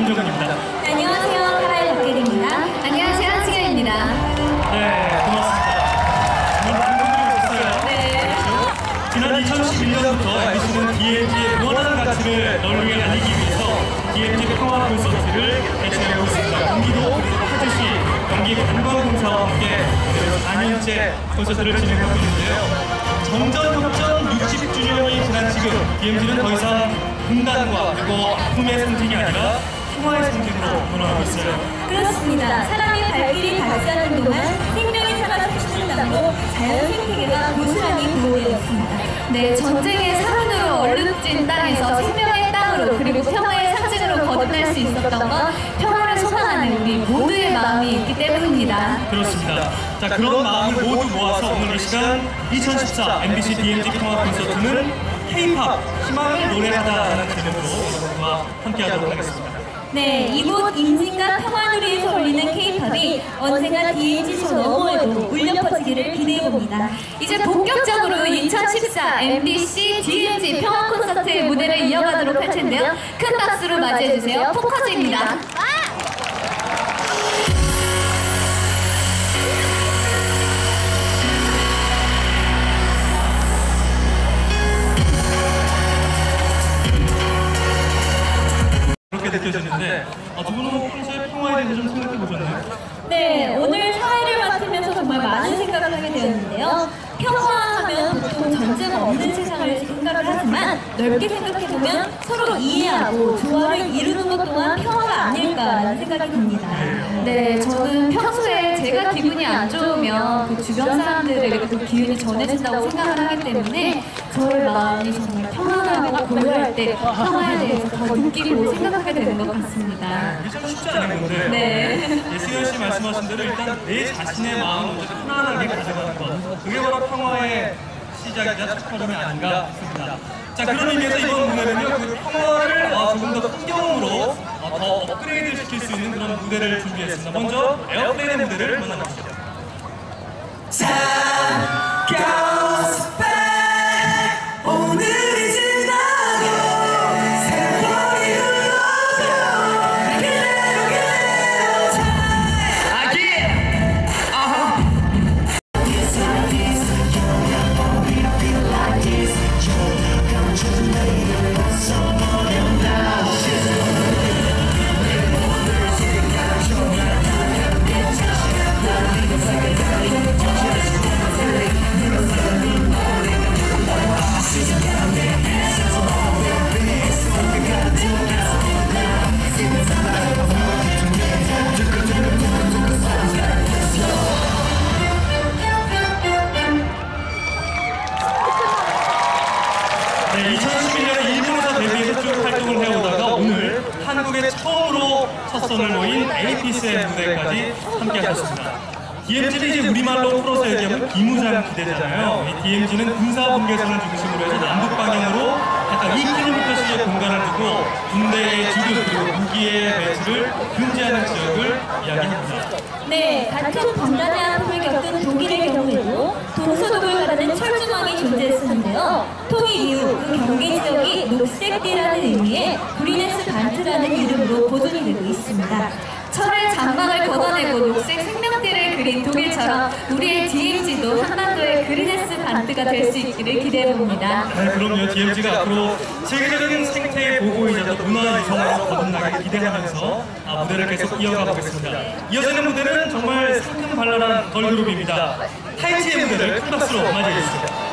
김정현입니다. 네, 안녕하세요. 카라의 박길입니다. 안녕하세요. 한승현입니다. 네, 고맙습니다. 정말 감동적이었어요. 네. 그렇죠? 지난 2011년부터 이수는 DMT의 무한한 가치를 널리 위해 알리기 위해서 DMT 평화 콘서트를 개최하고 있습니다. 경기도 파주시 경기 관광공사와 함께 4년째 콘서트를 진행하고 있는데요. 정전협정 60주년이 지난 지금 DMZ는 더 이상 공단과 그리고 아픔의 상징이 아니라 평화의 상징으로 변화하고 있어요. 그렇습니다. 사람이 발길이 닿지 않는 동안 생명이 살아 숨쉬는 땅으로 자연 생태계가 고스란히 보호되어 있습니다. 네, 전쟁의 사문으로 얼룩진 땅에서 생명의 땅으로 그리고 평화의 상징으로 거듭날 수 있었던 건 평화를 소망하는 우리 모두의 마음이 있기 때문입니다. 그렇습니다. 자 그런 마음을 모두 모아서 오늘 이 시간 2014 MBC DMZ 평화 콘서트는 K-팝 희망을 노래하다라는 제목으로 여러분과 함께하도록 하겠습니다. 네, 이곳 임진과 평화누리에서 울리는 K-팝이 언젠가 저 너머에도 울려 퍼지기를 기대해봅니다. 이제 본격적으로 2014 MBC DMZ 평화 콘서트의 무대를 이어가도록 할 텐데요. 큰 박수로 맞이해주세요. 포커즈입니다. 그렇게 느껴지는데 아, 두 분은 평소에 평화에 대해서 좀 생각해 보셨나요? 네, 오늘 사회를 맡으면서 정말 많은 생각을 하게 되었는데요. 평화하면 보통 전쟁 없는 세상을 생각을 하지만 넓게 생각해보면 서로 이해하고 조화를 이루는 것 또한 평화가 아닐까라는 생각이 듭니다. 네, 저는 평소에 제가 기분이 안 좋으면 그 주변 사람들에게 그 기운이 전해진다고 생각을 하기 때문에 저의 마음이 정말 평안하고 고요할 때 평화에 대해서 더 느끼고 생각하게 되는 것 같습니다. 참 쉽지 않은 건데 네. 예, 승현 씨 말씀하신 대로 일단 내 자신의 마음을 먼저 편안하게 가져가는 것 그게 바로 평화의 시작이자 첫걸음이 아닌가 싶습니다. 자 그런 의미에서 이번 무대는요 그 평화를 어, 조금 더큰 경험으로 어, 더 업그레이드 시킬 수 있는 그런 무대를 준비했습니다. 먼저 에어플레인의 무대를 만나보시죠. back 첫 선을 모인 에이피스의 무대까지 함께 하셨습니다. DMZ는 이제 우리말로 풀어서 얘기하면 비무장 기대잖아요. 이 DMZ는 군사 분계선을 중심으로 해서 남북 방향으로 약간 2km씩의 공간을 두고 군대의 주둔 그리고 무기의 배치를 금지하는 지역을 이야기합니다. 네, 같은 아픔을 겪은 독일의 경우에도 동서독을 가르는 철조망이 존재했었는데요. 통일 이후 그 경계 지역이 녹색띠라는 의미의 브리네 스 반트라는 이름으로 보존이 되고 있습니다. 철의 장막을 걷어내고 녹색 생명대를 그린 독일처럼 우리의 DMZ도 한반도의 그리네스 반트가 될 수 있기를 기대해봅니다. 네, 그럼요. DMZ가 앞으로 세계적인 생태의 보호이자 또 문화 유산으로 거듭나길 기대하면서 아, 무대를 계속 이어가 보겠습니다. 이어지는 무대는 정말 상큼 발랄한 걸그룹입니다. 타이치의 무대를 큰 박수로 주시죠.